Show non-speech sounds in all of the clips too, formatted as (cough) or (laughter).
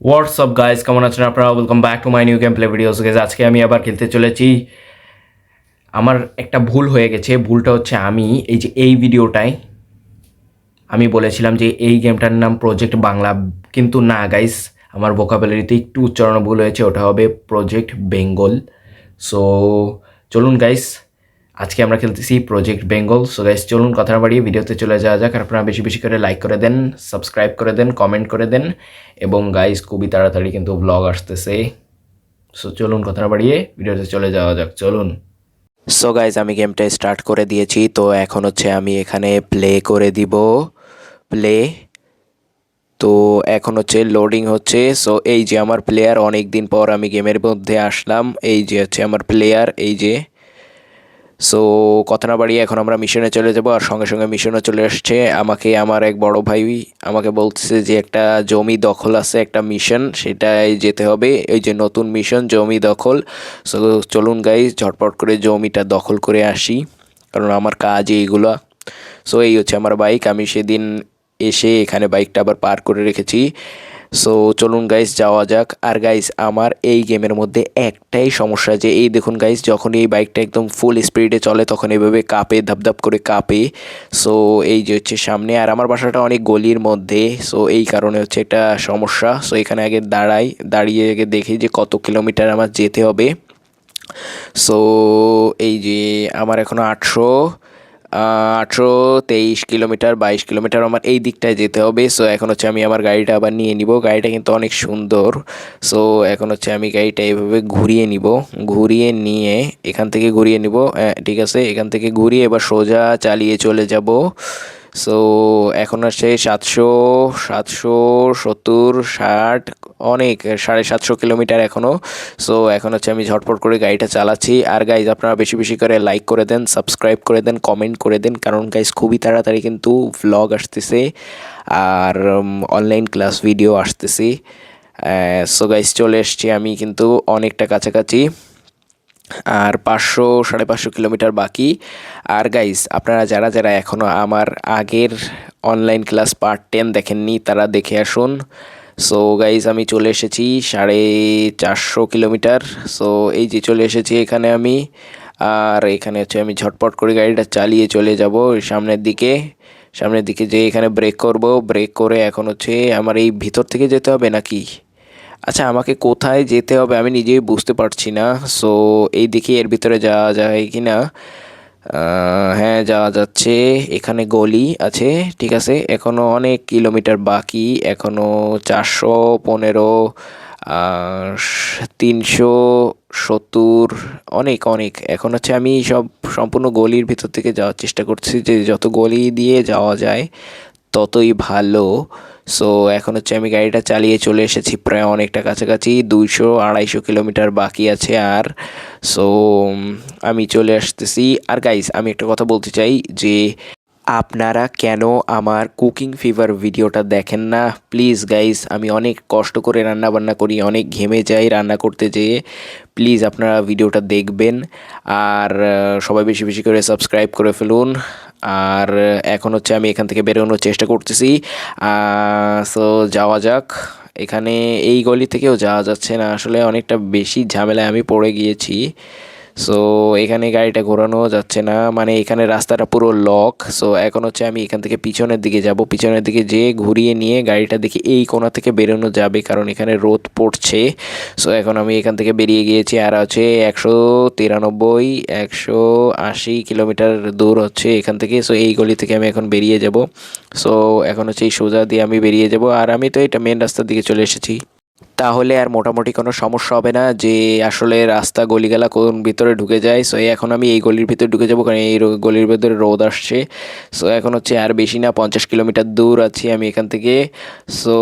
WhatsApp guys কেমন আছেন আপনারা? Welcome back to my new game play videos guys আজকে আমি আবার খেলতে চলেছি। আমার একটা ভুল হয়ে গেছে। ভুলটা হচ্ছে আমি, এই যে এই ভিডিওটায় আমি বলেছিলাম যে এই গেমটার নাম প্রজেক্ট বাংলা কিন্তু না গাইস আমার ভোকাবুলারিতে একটু উচ্চারণ ভুল হয়েছে। ওটা হবে প্রজেক্ট বেঙ্গল সো চলুন গাইস আজকে আমরা খেলতেছি প্রজেক্ট বেঙ্গল সো গাইস চলুন কথা বাড়িয়ে ভিডিওতে চলে যাওয়া যাক। আপনারা বেশি বেশি করে লাইক করে দেন সাবস্ক্রাইব করে দেন কমেন্ট করে দেন। এবং গাইস খুবই তাড়াতাড়ি কিন্তু ব্লগ আসতেছে। সো চলুন কথা বাড়িয়ে ভিডিওতে চলে যাওয়া যাক। চলুন। সো গাইজ আমি গেমটা স্টার্ট করে দিয়েছি। তো এখন হচ্ছে আমি এখানে প্লে করে দিব। প্লে তো এখন হচ্ছে লোডিং হচ্ছে। সো এই যে আমার প্লেয়ার অনেক দিন পর আমি গেমের মধ্যে আসলাম। এই যে হচ্ছে আমার প্লেয়ার এই যে সো কথা না বাড়িয়ে এখন আমরা মিশনে চলে যাব আর সঙ্গে সঙ্গে মিশনও চলে আসছে। আমাকে আমার এক বড় ভাই আমাকে বলতেছে যে একটা জমি দখল আছে, একটা মিশন সেটাই যেতে হবে। এই যে নতুন মিশন জমি দখল। সো চলুন গাই ঝটপট করে জমিটা দখল করে আসি, কারণ আমার কাজ এইগুলো। সো এই হচ্ছে আমার বাইক আমি সেদিন এসে এখানে বাইকটা আবার পার করে রেখেছি। সো চলুন গাইস যাওয়া যাক। আর গাইস আমার এই গেমের মধ্যে একটাই সমস্যা যে, এই দেখুন গাইস যখন এই বাইকটা একদম ফুল স্পিডে চলে তখন এইভাবে কাঁপে, ধাপধাপ করে কাঁপে। সো এই যে হচ্ছে সামনে, আর আমার বাসাটা অনেক গলির মধ্যে। সো এই কারণে হচ্ছে একটা সমস্যা। সো এখানে আগে দাঁড়াই, দাঁড়িয়ে আগে দেখি যে কত কিলোমিটার আমার যেতে হবে। সো এই যে আমার এখনও আটশো। আঠেরো তেইশ কিলোমিটার বাইশ কিলোমিটার আমার এই দিকটায় যেতে হবে। সো এখন হচ্ছে আমি আমার গাড়িটা আবার নিয়ে নিব। গাড়িটা কিন্তু অনেক সুন্দর। সো এখন হচ্ছে আমি গাড়িটা এইভাবে ঘুরিয়ে নিব। ঘুরিয়ে নিয়ে এখান থেকে ঘুরিয়ে নিব। হ্যাঁ, ঠিক আছে। এখান থেকে ঘুরিয়ে এবার সোজা চালিয়ে চলে যাব। সো এখন আসছে সাতশো সাতশো সত্তর, ষাট, অনেক, সাড়ে সাতশো কিলোমিটার এখনও সো এখন হচ্ছে আমি ঝটপট করে গাড়িটা চালাচ্ছি। আর গাইজ আপনারা বেশি বেশি করে লাইক করে দেন সাবস্ক্রাইব করে দেন কমেন্ট করে দেন। কারণ গাইজ খুবই তাড়াতাড়ি কিন্তু ভ্লগ আসতেছে আর অনলাইন ক্লাস ভিডিও আসতেছে। সো গাইজ চলে এসছি আমি কিন্তু অনেকটা কাছাকাছি। আর পাঁচশো, সাড়ে পাঁচশো কিলোমিটার বাকি। আর গাইস আপনারা যারা যারা এখনও আমার আগের অনলাইন ক্লাস পার্ট টেন দেখেননি, তারা দেখে আসুন। সো গাইজ আমি চলে এসেছি সাড়ে চারশো কিলোমিটার। সো এই যে চলে এসেছি এখানে আমি। আর এখানে হচ্ছে আমি ঝটপট করে গাড়িটা চালিয়ে চলে যাব সামনের দিকে। সামনের দিকে যে এখানে ব্রেক করব। ব্রেক করে এখন হচ্ছে আমার এই ভিতর থেকে যেতে হবে নাকি? আচ্ছা আমাকে কোথায় যেতে হবে আমি নিজেই বুঝতে পারছি না। সো এই দেখি এর ভিতরে যাওয়া যায় কি না? হ্যাঁ যাওয়া যাচ্ছে। এখানে গলি আছে, ঠিক আছে? এখনও অনেক কিলোমিটার বাকি। এখনও চারশো পনেরো তিনশো সত্তর, অনেক অনেক। এখন হচ্ছে আমি সব সম্পূর্ণ গলির ভিতর থেকে যাওয়ার চেষ্টা করছি যে যত গলি দিয়ে যাওয়া যায়, ততই ভালো। সো এখন হচ্ছে আমি গাড়িটা চালিয়ে চলে এসেছি প্রায় অনেকটা কাছাকাছি, দুইশো আড়াইশো কিলোমিটার বাকি আছে আর। সো আমি চলে আসতেছি। আর গাইস আমি একটা কথা বলতে চাই যে, আপনারা কেন আমার কুকিং ফিভার ভিডিওটা দেখেন না? প্লিজ গাইস আমি অনেক কষ্ট করে রান্না বান্না করি, অনেক ঘেমে যাই রান্না করতে যেয়ে। প্লিজ আপনারা ভিডিওটা দেখবেন। আর সবাই বেশি বেশি করে সাবস্ক্রাইব করে ফেলুন। আর এখন হচ্ছে আমি এখান থেকে বেরোনোর চেষ্টা করতেছি। সো যাওয়া যাক। এখানে এই গলি থেকেও যাওয়া যাচ্ছে না। আসলে অনেকটা বেশি ঝামেলায় আমি পড়ে গিয়েছি। সো এখানে গাড়িটা ঘোরানো যাচ্ছে না। মানে এখানে রাস্তাটা পুরো লক সো এখন হচ্ছে আমি এখান থেকে পিছনের দিকে যাব। পিছনের দিকে যেয়ে ঘুরিয়ে নিয়ে গাড়িটা দেখি এই কোণা থেকে বেরোনো যাবে, কারণ এখানে রোদ পড়ছে। সো এখন আমি এখান থেকে বেরিয়ে গিয়েছি আর হচ্ছে একশো তিরানব্বই, একশো আশি কিলোমিটার দূর হচ্ছে এখান থেকে। সো এই গলি থেকে আমি এখন বেরিয়ে যাব। সো এখন হচ্ছে এই সোজা দিয়ে আমি বেরিয়ে যাব। আর আমি তো এটা মেন রাস্তার দিকে চলে এসেছি। তাহলে আর মোটামুটি কোনো সমস্যা হবে না যে আসলে রাস্তা গলিগালা কোন ভিতরে ঢুকে যায়। সো এখন আমি এই গলির ভিতরে ঢুকে যাব কারণ এই গলির ভিতরে রোদ আসছে। সো এখন হচ্ছে আর বেশি না, পঞ্চাশ কিলোমিটার দূর আছি আমি এখান থেকে। সো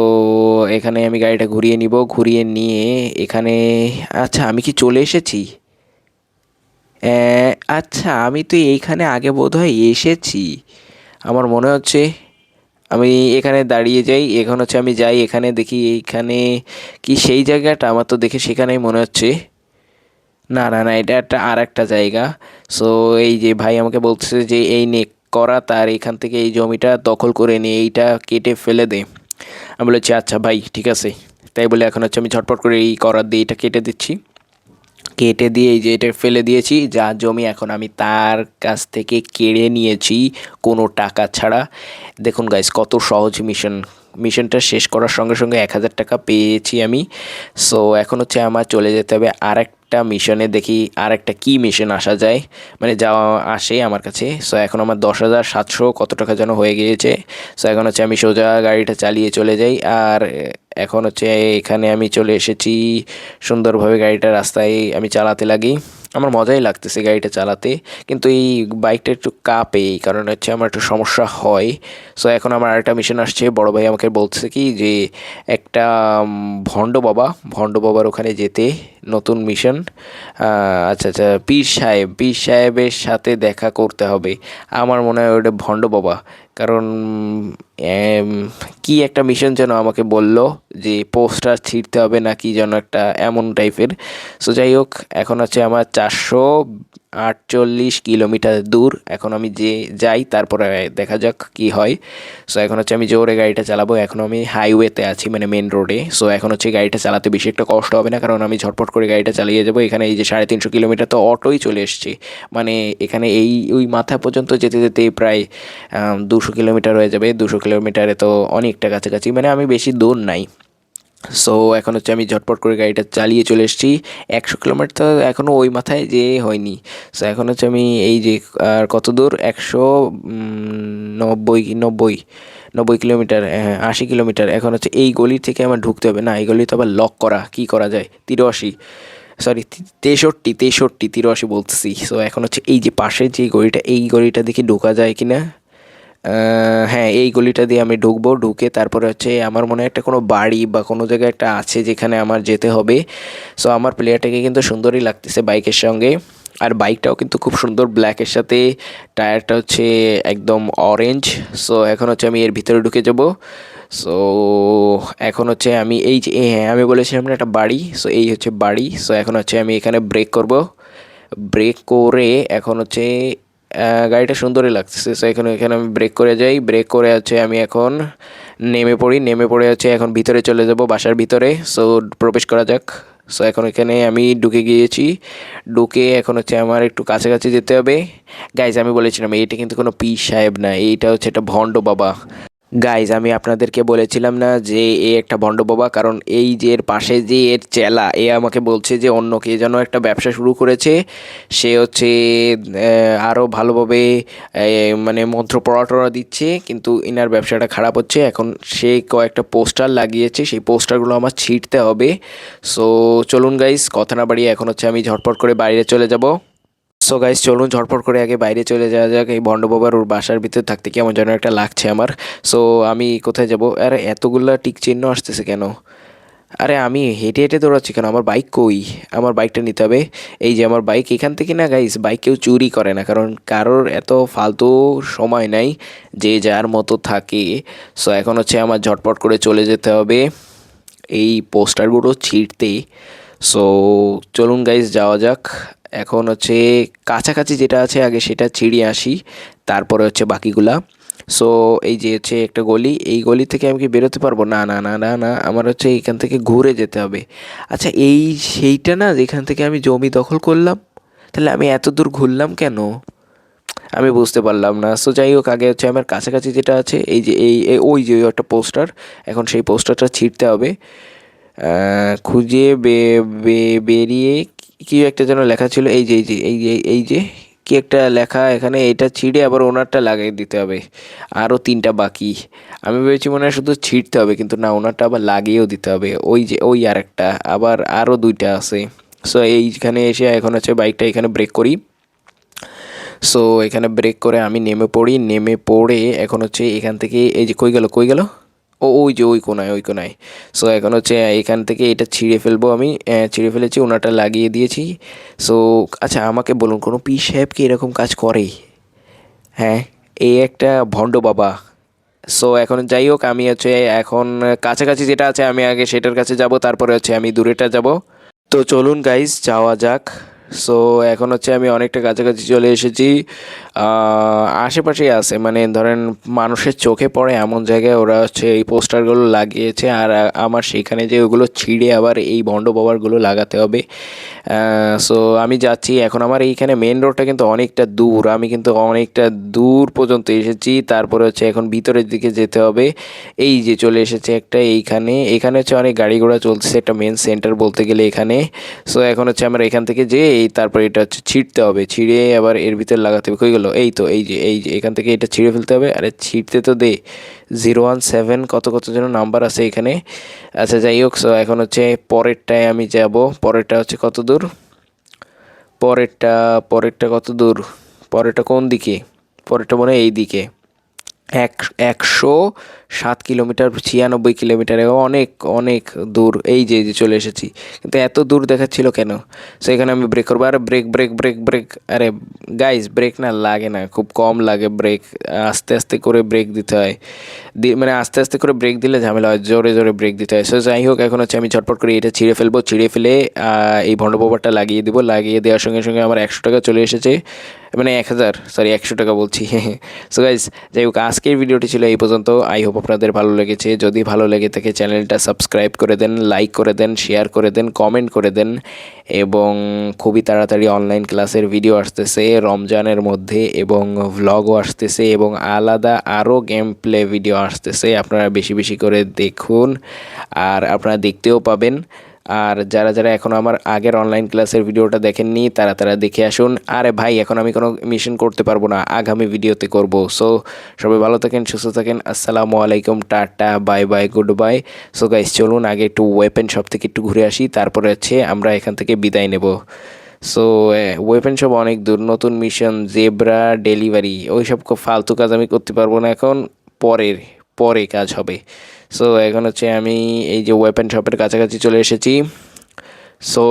এখানে আমি গাড়িটা ঘুরিয়ে নিব। ঘুরিয়ে নিয়ে এখানে আচ্ছা আমি কি চলে এসেছি? আচ্ছা আমি তো এইখানে আগে বোধহয় এসেছি। আমার মনে হচ্ছে আমি এখানে দাঁড়িয়ে যাই, এখন হচ্ছে আমি যাই, এখানে দেখি এইখানে কি সেই জায়গাটা? আমার তো দেখে সেখানেই মনে হচ্ছে। না না না, এটা একটা আর একটা জায়গা। সো এই যে ভাই আমাকে বলছে যে এই নেক করা তার এখান থেকে এই জমিটা দখল করে নিয়ে এইটা কেটে ফেলে দে। আমি বলেছি আচ্ছা ভাই, ঠিক আছে। তাই বলে এখন হচ্ছে আমি ঝটপট করে এই করার দিয়ে এটা কেটে দিচ্ছি। কেটে দিয়ে এই যে এটা ফেলে দিয়েছি, যা জমি এখন আমি তার কাছ থেকে কেড়ে নিয়েছি কোনো টাকা ছাড়া। দেখুন গাইস কত সহজ মিশন মিশনটা শেষ করার সঙ্গে সঙ্গে এক হাজার টাকা পেয়েছি আমি। সো এখন হচ্ছে আমার চলে যেতে হবে আরেকটা মিশনে দেখি আরেকটা কি মিশন আসা যায়। মানে যাওয়া আসে আমার কাছে। সো এখন আমার দশ হাজার সাতশো কত টাকা যেন হয়ে গিয়েছে। সো এখন হচ্ছে আমি সোজা গাড়িটা চালিয়ে চলে যাই। আর এখন হচ্ছে এখানে আমি চলে এসেছি। সুন্দরভাবে গাড়িটা রাস্তায় আমি চালাতে লাগি। আমার মজাই লাগতেছে গাড়িটা চালাতে। কিন্তু এই বাইকটা একটু কাঁপে, এই কারণে হচ্ছে আমার একটু সমস্যা হয়। সো এখন আমার আরেকটা মিশন আসছে। বড় ভাই আমাকে বলছে কি যে, একটা ভণ্ড বাবা, ভণ্ড বাবার ওখানে যেতে। নতুন মিশন আচ্ছা আচ্ছা পীর সাহেব, পীর সাহেবের সাথে দেখা করতে হবে। আমার মনে হয় ওটা ভণ্ড বাবা। কারণ কি একটা মিশন যেন আমাকে বলল যে পোস্টার ছিঁড়তে হবে না কি যেন একটা এমন টাইপের সো যাই হোক, এখন হচ্ছে আমার চারশো আটচল্লিশ কিলোমিটার দূর। এখন আমি যে যাই, তারপরে দেখা যাক কি হয়। সো এখন হচ্ছে আমি জোরে গাড়িটা চালাবো। এখন আমি হাইওয়েতে আছি মানে মেন রোডে সো এখন হচ্ছে গাড়িটা চালাতে বেশি একটা কষ্ট হবে না, কারণ আমি ঝটপট করে গাড়িটা চালিয়ে যাব। এখানে এই যে সাড়ে তিনশো কিলোমিটার তো অটোই চলে এসছে। মানে এখানে এই ওই মাথা পর্যন্ত যেতে যেতে প্রায় দুশো কিলোমিটার হয়ে যাবে, দুশো কিলোমিটারে তো অনেকটা কাছাকাছি মানে আমি বেশি দূর নাই। সো এখন হচ্ছে আমি ঝটপট করে গাড়িটা চালিয়ে চলে এসেছি। একশো কিলোমিটার তো এখনও ওই মাথায় যে হয়নি। সো এখন হচ্ছে আমি এই যে, আর কত দূর? একশো নব্বই নব্বই নব্বই কিলোমিটার হ্যাঁ আশি কিলোমিটার। এখন হচ্ছে এই গলি থেকে আমার ঢুকতে হবে। না, এই গলি তো আবার লক করা। কি করা যায়? তিরাশি। সরি তেষট্টি তেষট্টি, তিরাশি বলতেছি। সো এখন হচ্ছে এই যে পাশের যে গলিটা, এই গলিটা দেখে ঢোকা যায় কি না হ্যাঁ এই গলিটা দিয়ে আমি ঢুকবো, ঢুকে তারপরে হচ্ছে আমার মনে একটা কোনো বাড়ি বা কোনো জায়গায় একটা আছে যেখানে আমার যেতে হবে। সো আমার প্লেয়ারটাকে কিন্তু সুন্দরই লাগতেছে বাইকের সঙ্গে। আর বাইকটাও কিন্তু খুব সুন্দর ব্ল্যাকের সাথে। টায়ারটা হচ্ছে একদম অরেঞ্জ সো এখন হচ্ছে আমি এর ভিতরে ঢুকে যাব। সো এখন হচ্ছে আমি এই যে হ্যাঁ আমি বলেছিলাম না একটা বাড়ি। সো এই হচ্ছে বাড়ি। সো এখন হচ্ছে আমি এখানে ব্রেক করব। ব্রেক করে এখন হচ্ছে গাড়িটা সুন্দরই লাগছে সো এখানে এখানে আমি ব্রেক করে যাই। ব্রেক করে আছে আমি এখন নেমে পড়ি। নেমে পড়ে আছে এখন ভিতরে চলে যাব, বাসার ভিতরে। সো প্রবেশ করা যাক। সো এখন এখানে আমি ঢুকে গিয়েছি। ঢুকে এখন হচ্ছে আমার একটু কাছাকাছি যেতে হবে। গাইজ আমি বলেছিলাম, এইটা কিন্তু কোনো পি সাহেব না। এইটা হচ্ছে একটা ভণ্ড বাবা। গাইজ আমি আপনাদেরকে বলেছিলাম না যে এ একটা ভণ্ড কারণ এই যে এর পাশে যে এর চেলা, এ আমাকে বলছে যে অন্য কে যেন একটা ব্যবসা শুরু করেছে। সে হচ্ছে আরও ভালোভাবে মানে মন্ত্র পড়া টড়া দিচ্ছে, কিন্তু ইনার ব্যবসাটা খারাপ হচ্ছে। এখন সে কয়েকটা পোস্টার লাগিয়েছে, সেই পোস্টারগুলো আমার ছিঁড়তে হবে। সো চলুন গাইজ কথা না বাড়িয়ে এখন হচ্ছে আমি ঝটপট করে বাইরে চলে যাব। সো গাইস চলুন ঝটপট করে আগে বাইরে চলে যাওয়া যাক। এই ভণ্ডবাবার ওর বাসার ভিতরে থাকতে কেমন যেন একটা লাগছে আমার। সো আমি কোথায় যাব? আরে, এতগুলা টিক চিহ্ন আসতেছে কেন? আরে, আমি হেঁটে হেঁটে দৌড়াচ্ছি কেন? আমার বাইক কই? আমার বাইকটা নিতে হবে। এই যে আমার বাইক এখান থেকে না গাইস বাইক কেউ চুরি করে না। কারণ কারোর এত ফালতু সময় নাই, যে যার মতো থাকে। সো এখন হচ্ছে আমার ঝটপট করে চলে যেতে হবে। এই পোস্টারগুলো ছিঁড়তে। সো চলুন গাইস যাওয়া যাক। এখন হচ্ছে কাছাকাছি যেটা আছে, আগে সেটা ছিঁড়ে আসি, তারপরে হচ্ছে বাকিগুলা। সো এই যে হচ্ছে একটা গলি, এই গলি থেকে আমি কি বেরোতে পারব? না না না না না, আমার হচ্ছে এইখান থেকে ঘুরে যেতে হবে। আচ্ছা এই সেইটা না, যেখান থেকে আমি জমি দখল করলাম, তাহলে আমি এত দূর ঘুরলাম কেন? আমি বুঝতে পারলাম না। সো যাই হোক, আগে হচ্ছে আমার কাছাকাছি যেটা আছে, এই যে, এই ওই যে একটা পোস্টার, এখন সেই পোস্টারটা ছিঁড়তে হবে। খুঁজে বেরিয়ে কি একটা যেন লেখা ছিল, এই যে এই যে এই যে এই যে, কি একটা লেখা, এখানে এটা ছিঁড়ে আবার ওনারটা লাগিয়ে দিতে হবে। আরও তিনটা বাকি। আমি ভেবেছি মনে হয় শুধু ছিঁড়তে হবে, কিন্তু না, ওনারটা আবার লাগিয়েও দিতে হবে। ওই যে, ওই আর একটা আবার আরও দুইটা আছে। সো এইখানে এসে এখন হচ্ছে বাইকটা এখানে ব্রেক করি। সো এখানে ব্রেক করে আমি নেমে পড়ি। নেমে পড়ে এখন হচ্ছে এখান থেকে, এই যে, কই গেল কই গেল? ও, ওই যে ওই কোনায় ওই কোনায়। সো এখন হচ্ছে এখান থেকে এটা ছিঁড়ে ফেলব আমি। ছিঁড়ে ফেলেছি, ওনাটা লাগিয়ে দিয়েছি। সো আচ্ছা আমাকে বলুন, কোনো পি সাহেব কি এরকম কাজ করে? হ্যাঁ এই একটা ভণ্ড বাবা। সো এখন যাই হোক, আমি হচ্ছে, এখন কাছাকাছি যেটা আছে, আমি আগে সেটার কাছে যাব, তারপরে হচ্ছে, আমি দূরেটা যাব। তো চলুন গাইজ যাওয়া যাক। সো এখন হচ্ছে, আমি অনেকটা কাছাকাছি চলে এসেছি। আশেপাশেই আছে। মানে ধরেন মানুষের চোখে পড়ে এমন জায়গায় ওরা হচ্ছে এই পোস্টারগুলো লাগিয়েছে আর আমার সেখানে যে ওগুলো ছিঁড়ে আবার এই বাবারগুলো লাগাতে হবে। সো আমি যাচ্ছি। এখন আমার এইখানে মেন রোডটা কিন্তু অনেকটা দূর। আমি কিন্তু অনেকটা দূর পর্যন্ত এসেছি। তারপরে হচ্ছে এখন ভিতরের দিকে যেতে হবে। এই যে চলে এসেছে একটা এইখানে। এখানে হচ্ছে অনেক গাড়ি ঘোড়া চলছে একটা মেন সেন্টার বলতে গেলে এখানে। সো এখন হচ্ছে আমরা এখান থেকে যে তারপরে এটা হচ্ছে ছিঁড়তে হবে। ছিঁড়ে আবার এর ভিতরে লাগাতে হবে। কই গেলো? এই তো, এই যে এই যে, এখান থেকে এটা ছিঁড়ে ফেলতে হবে। আরে ছিঁড়তে তো দে, জিরো ওয়ান সেভেন কত কত যেন নাম্বার আছে এখানে। আচ্ছা যাই হোক সো এখন হচ্ছে পরেরটায় আমি যাব। পরেরটা হচ্ছে কত দূর? পরেরটা পরেরটা কত দূর? পরেরটা কোন দিকে? পরেরটা মনে হয় এই দিকে। এক, একশো সাত কিলোমিটার, ছিয়ানব্বই কিলোমিটার অনেক অনেক দূর এই যে যে চলে এসেছি। কিন্তু এত দূর দেখাচ্ছিল কেন? সো এখানে আমি ব্রেক করব। আরে ব্রেক ব্রেক ব্রেক ব্রেক আরে গাইস ব্রেক না, লাগে না। খুব কম লাগে ব্রেক আস্তে আস্তে করে ব্রেক দিতে হয়। মানে আস্তে আস্তে করে ব্রেক দিলে ঝামেলা হয়। জোরে জোরে ব্রেক দিতে হয়। সো যাই হোক, এখন হচ্ছে আমি ঝটপট করে এটা ছিঁড়ে ফেলব। ছিঁড়ে ফেলে এই ভন্ড লাগিয়ে দিব। লাগিয়ে দেওয়ার সঙ্গে সঙ্গে আমার একশো টাকা চলে এসেছে। মানে এক হাজার সরি একশো টাকা বলছি। (laughs) সো গাইজ যাই হোক, আজকের ভিডিওটি ছিল এই পর্যন্ত। আই হোপ আপনাদের ভালো লেগেছে। যদি ভালো লেগে থাকে, চ্যানেলটা সাবস্ক্রাইব করে দেন, লাইক করে দেন, শেয়ার করে দেন, কমেন্ট করে দেন এবং খুবই তাড়াতাড়ি অনলাইন ক্লাসের ভিডিও আসতেছে রমজানের মধ্যে এবং ভ্লগও আসতেছে এবং আলাদা আরও গেম প্লে ভিডিও আসতেছে। আপনারা বেশি বেশি করে দেখুন আর আপনারা দেখতেও পাবেন। আর যারা যারা এখন আমার আগের অনলাইন ক্লাসের ভিডিওটা দেখেননি, তারা তারা দেখে আসুন। আরে ভাই, এখন আমি কোনো মিশন করতে পারব না, আগামী ভিডিওতে করব। সো সবাই ভালো থাকেন, সুস্থ থাকেন, আসসালামু আলাইকুম, tata bye bye good bye so guys চলুন আগে একটু ওয়েপেন শপ থেকে একটু ঘুরে আসি, তারপরে হচ্ছে আমরা এখান থেকে বিদায় নেব। সো ওয়েপেন শপ অনেক দূর, নতুন মিশন জেব্রা ডেলিভারি ওইসব খুব ফালতু কাজ আমি করতে পারব না এখন, পরের, পরে কাজ হবে। সো এখন হচ্ছে আমি এই যে ওয়েপেন শপের কাছাকাছি চলে এসেছি। So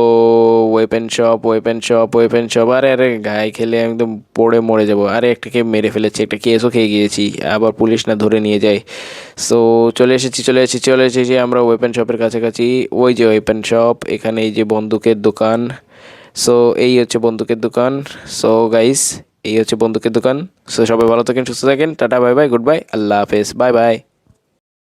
weapon shop weapon shop weapon shop আরে আরে, গায়ে খেলে একদম পড়ে মরে যাব। আরে একটাকে মেরে ফেলেছি, একটা কেসও খেয়ে গিয়েছি। আবার পুলিশ না ধরে নিয়ে যায়। সো চলে এসেছি চলে এসেছি চলে এসেছি আমরা ওয়েপেন শপের কাছাকাছি। ওই যে ওয়েপেন শপ এখানে এই যে বন্দুকের দোকান। সো এই হচ্ছে বন্দুকের দোকান। সো গাইস এই হচ্ছে বন্দুকের দোকান। সো সবাই ভালো থাকেন, সুস্থ থাকেন। Tata, bye bye, good bye, আল্লাহ হাফেজ। Bye bye.